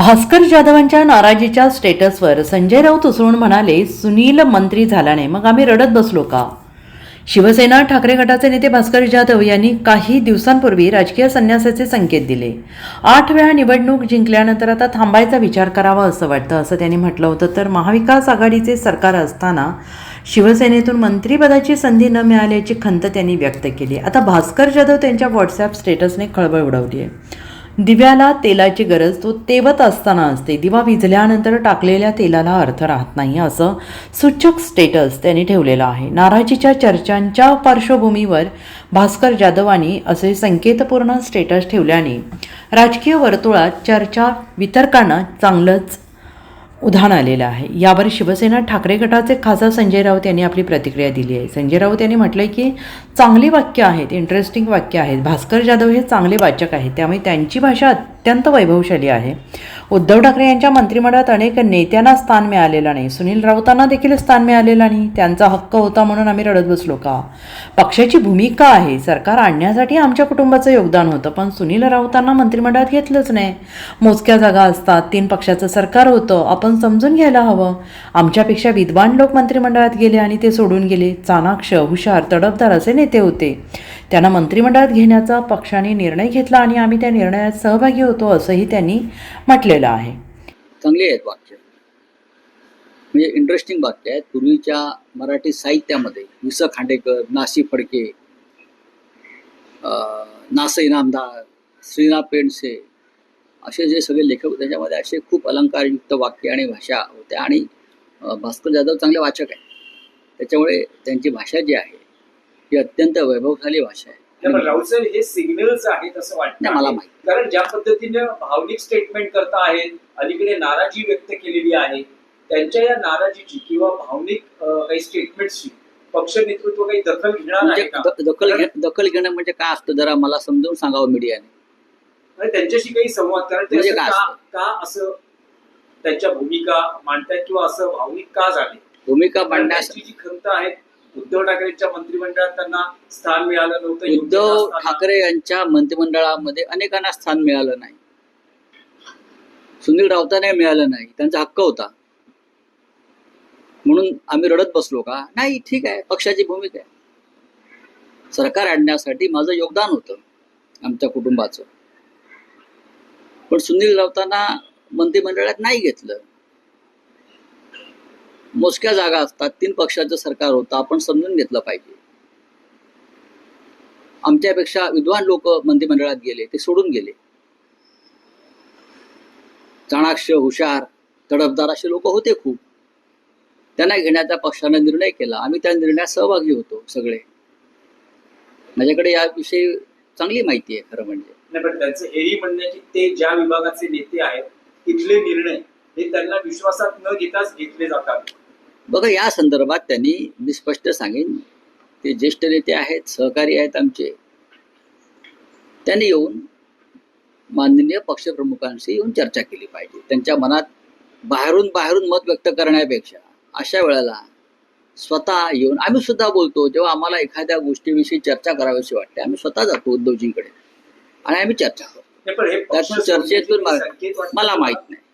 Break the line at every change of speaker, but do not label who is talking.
भास्कर जाधवांच्या नाराजीच्या स्टेटसवर संजय राऊत उसळून म्हणाले सुनील मंत्री झाला नाही मग आम्ही रडत बसलो का? शिवसेना ठाकरे गटाचे नेते भास्कर जाधव यांनी काही दिवसांपूर्वी राजकीय संन्यासाचे संकेत दिले. आठ वेळा निवडणूक जिंकल्यानंतर आता थांबायचा विचार करावा असं वाटतं असं त्यांनी म्हटलं होतं. तर महाविकास आघाडीचे सरकार असताना शिवसेनेतून मंत्रिपदाची संधी न मिळाल्याची खंत त्यांनी व्यक्त केली. आता भास्कर जाधव त्यांच्या व्हॉट्सॲप स्टेटसने खळबळ उडवली आहे दिव्याला तेलाची गरज तो तेवत असताना असते. दिवा विजल्यानंतर टाकलेल्या तेलाला अर्थ राहत नाही असं सूचक स्टेटस त्यांनी ठेवलेलं आहे. नाराजीच्या चर्चांच्या पार्श्वभूमीवर भास्कर जाधवांनी असे संकेतपूर्ण स्टेटस ठेवल्याने राजकीय वर्तुळात चर्चा वितर्कांना चांगलंच उधाण आलेलं आहे. यावर शिवसेना ठाकरे गटाचे खासदार संजय राऊत यांनी आपली प्रतिक्रिया दिली आहे. संजय राऊत यांनी म्हटलं आहे की चांगली वाक्य आहेत इंटरेस्टिंग वाक्य आहेत. भास्कर जाधव हे चांगले वाचक आहेत. त्यामुळे त्यांची भाषा अत्यंत वैभवशाली आहे. उद्धव ठाकरे यांच्या मंत्रिमंडळात अनेक नेत्यांना स्थान मिळालेलं नाही. सुनील राऊतांना देखील स्थान मिळालेलं नाही. त्यांचा हक्क होता म्हणून आम्ही रडत बसलो का? पक्षाची भूमिका आहे. सरकार आणण्यासाठी आमच्या कुटुंबाचं योगदान होतं पण सुनील राऊतांना मंत्रिमंडळात घेतलंच नाही. मोजक्या जागा असतात. तीन पक्षाचं सरकार होतं. आपण समजून घ्यायला हवं. आमच्यापेक्षा विद्वान लोक मंत्रिमंडळात गेले आणि ते सोडून गेले. चाणाक्ष हुशार तडफदार असे नेते होते. त्यांना मंत्रिमंडळात घेण्याचा पक्षाने निर्णय घेतला आणि आम्ही त्या निर्णयात सहभागी होतो असंही त्यांनी म्हटलेलं आहे.
चांगली आहेत वाक्य. म्हणजे इंटरेस्टिंग वाक्य आहेत. पूर्वीच्या मराठी साहित्यामध्ये वि स खांडेकर नासी फडके नासई नामदार श्रीना पेंडसे असे जे सगळे लेखक त्याच्यामध्ये असे खूप अलंकारयुक्त वाक्य आणि भाषा होत्या. आणि भास्कर जाधव चांगले वाचक आहेत. त्याच्यामुळे त्यांची भाषा जी आहे ही अत्यंत वैभवशाली भाषा आहे.
हे सिग्नल्स आहेत असं वाटतं
मला. माहीत.
कारण ज्या पद्धतीने भावनिक स्टेटमेंट करता आहेत अलीकडे नाराजी व्यक्त केलेली आहे त्यांच्या या नाराजीची किंवा भावनिक काही स्टेटमेंटची पक्ष नेतृत्व काही दखल घेणार
म्हणजे दखल दखल घेणं म्हणजे काय असतं? जरा मला समजावून सांगावं मीडियाने.
त्यांच्याशी काही संवाद कारण ते
म्हणजे काय
का असं त्यांच्या भूमिका मांडतायत किंवा असं भावनिक का झाले?
भूमिका
कारण त्यांची जी खंत आहे उद्धव ठाकरेंच्या मंत्रिमंडळात त्यांना स्थान मिळालं नव्हतं.
उद्धव. ठाकरे यांच्या मंत्रिमंडळामध्ये अनेकांना स्थान मिळालं नाही. सुनील राऊतांना मिळालं नाही. त्यांचा हक्क होता. म्हणून आम्ही रडत बसलो का? नाही ठीक आहे. पक्षाची भूमिका आहे. सरकार आणण्यासाठी माझं योगदान होतं आमच्या कुटुंबाचं. पण सुनील राऊतांना मंत्रिमंडळात नाही घेतलं. मोजक्या जागा असतात. तीन पक्षाचं सरकार होतं. आपण समजून घेतलं पाहिजे. आमच्यापेक्षा विद्वान लोक मंत्रिमंडळात गेले ते सोडून गेले. चाणाक्ष हुशार तडफदार असे लोक होते खूप. त्यांना घेण्याचा पक्षानं निर्णय केला. आम्ही त्या निर्णयात सहभागी होतो सगळे. माझ्याकडे याविषयी चांगली माहिती आहे खरं म्हणजे.
नाही पण त्यांचं हेही म्हणणं की ते ज्या विभागाचे नेते आहेत तिथले निर्णय हे त्यांना विश्वासात न घेताच घेतले जातात.
बघा या संदर्भात त्यांनी मी स्पष्ट सांगेन ते ज्येष्ठ नेते आहेत सहकारी आहेत आमचे. त्यांनी येऊन माननीय पक्षप्रमुखांशी येऊन चर्चा केली पाहिजे. त्यांच्या मनात बाहेरून बाहेरून मत व्यक्त करण्यापेक्षा अशा वेळेला स्वतः येऊन आम्ही सुद्धा बोलतो जेव्हा आम्हाला एखाद्या गोष्टीविषयी चर्चा करावीशी वाटते आम्ही स्वतः जातो उद्धवजींकडे आणि आम्ही चर्चा करतो. चर्चेतून. मला माहीत नाही.